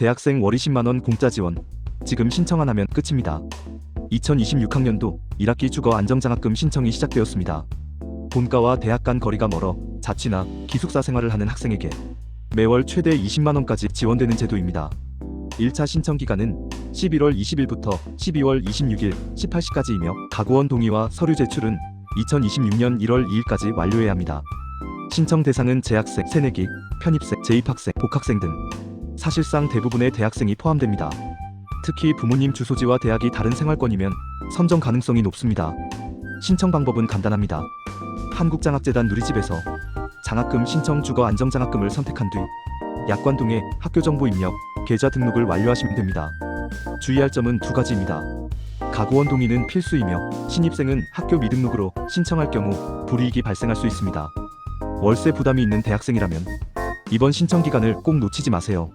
대학생 월 20만원 공짜 지원. 지금 신청 안 하면 끝입니다. 2026학년도 1학기 주거 안정장학금 신청이 시작되었습니다. 본과와 대학 간 거리가 멀어 자취나 기숙사 생활을 하는 학생에게 매월 최대 20만원까지 지원되는 제도입니다. 1차 신청 기간은 11월 20일부터 12월 26일 18시까지이며 가구원 동의와 서류 제출은 2026년 1월 2일까지 완료해야 합니다. 신청 대상은 재학생, 새내기, 편입생, 재입학생, 복학생 등 사실상 대부분의 대학생이 포함됩니다. 특히 부모님 주소지와 대학이 다른 생활권이면 선정 가능성이 높습니다. 신청 방법은 간단합니다. 한국장학재단 누리집에서 장학금 신청 주거 안정장학금을 선택한 뒤 약관동의 학교정보 입력, 계좌 등록을 완료하시면 됩니다. 주의할 점은 두 가지입니다. 가구원 동의는 필수이며 신입생은 학교 미등록으로 신청할 경우 불이익이 발생할 수 있습니다. 월세 부담이 있는 대학생이라면 이번 신청 기간을 꼭 놓치지 마세요.